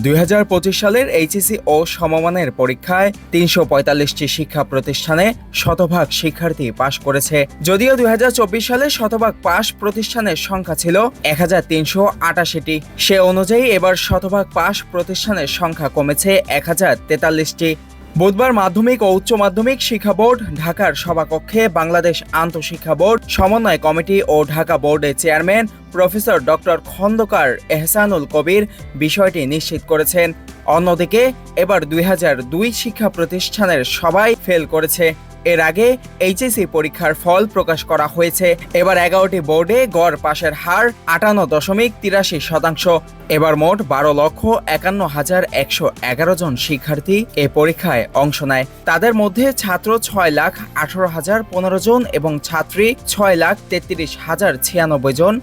দুই হাজার পঁচিশ সালের এইচএসি ও সমমানের পরীক্ষায় তিনশো পঁয়তাল্লিশটি শিক্ষা প্রতিষ্ঠানে শতভাগ শিক্ষার্থী পাশ করেছে। যদিও দুই হাজার চব্বিশ সালে শতভাগ পাশ প্রতিষ্ঠানের সংখ্যা ছিল এক হাজার তিনশো আটাশিটি। সে অনুযায়ী এবার শতভাগ পাশ প্রতিষ্ঠানের সংখ্যা কমেছে এক হাজার তেতাল্লিশটি। বুধবার মাধ্যমিক ও উচ্চ মাধ্যমিক শিক্ষা বোর্ড, ঢাকার সভাকক্ষে বাংলাদেশ আন্তঃশিক্ষা বোর্ড, সমন্বয় কমিটি ও ঢাকা বোর্ডের chairman professor doctor Khandaker Ehsanul Kabir বিষয়টি নিশ্চিত করেছেন। অন্যদিকে, এবার দুই শিক্ষা প্রতিষ্ঠানের সবাই ফেল করেছে। এর আগে এইচএসসি পরীক্ষার ফল প্রকাশ করা হয়েছে। এবার এগারোটি বোর্ডে গড় পাশের হার আটান্ন দশমিক তিরাশি শতাংশ। এবার মোট বারো লক্ষ একান্ন হাজার একশো এগারো জন শিক্ষার্থী এ পরীক্ষায় অংশ নেয়। তাদের মধ্যে ছাত্র ছয় লাখ আঠারো হাজার পনেরো জন এবং ছাত্রী ছয় লাখ তেত্রিশ হাজার ছিয়ানব্বই জন